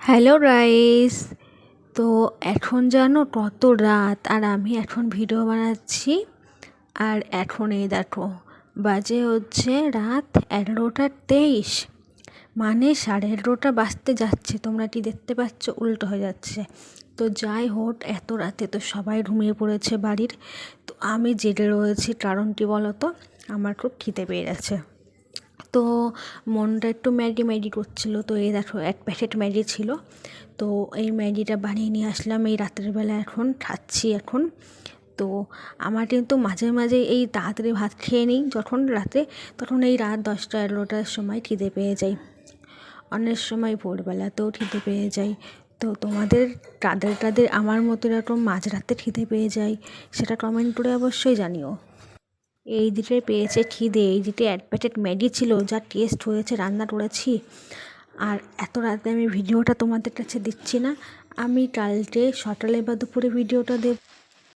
Hello rice. তো এখন জানো কত রাত, আর আমি এখন ভিডিও বানাচ্ছি। আর এখন এই দেখো, বাজে হচ্ছে রাত এগারোটা তেইশ। মানে সাড়ে এগারোটা বাজতে যাচ্ছে, তোমরা কি দেখতে পাচ্ছ? উল্টো হয়ে যাচ্ছে। তো যাই হোক, এত রাতে তো সবাই ঘুমিয়ে পড়েছে বাড়ির। তো আমি জেগে রয়েছি কারণটি বলো তো আমার খুব খিদে পেয়ে গেছে। তো মনটা একটু ম্যাগি ম্যাগি করছিল। তো এই দেখো, এক প্যাকেট ম্যাগি ছিল। তো এই ম্যাগিটা বানিয়ে নিয়ে আসলাম এই রাতের বেলা এখন, খাচ্ছি এখন। তো আমার কিন্তু মাঝে মাঝে এই তাড়াতাড়ি ভাত খেয়ে নিই, যখন রাতে, তখন এই রাত দশটা এগারোটার সময় খিদে পেয়ে যাই অনেক সময় ভোরবেলাতেও খিদে পেয়ে যাই তো তোমাদের কাদের কাদের আমার মতো এরকম মাঝরাতে খিদে পেয়ে যায়, সেটা কমেন্ট করে অবশ্যই জানিও। এই দিকে পেয়েছে খিদে, এই দিকে এক ম্যাগি ছিল, যা টেস্ট হয়েছে, রান্না করেছি। আর এত রাতে আমি ভিডিওটা তোমাদের কাছে দিচ্ছি না, আমি কালকে সকালে বা দুপুরে ভিডিওটা দেব।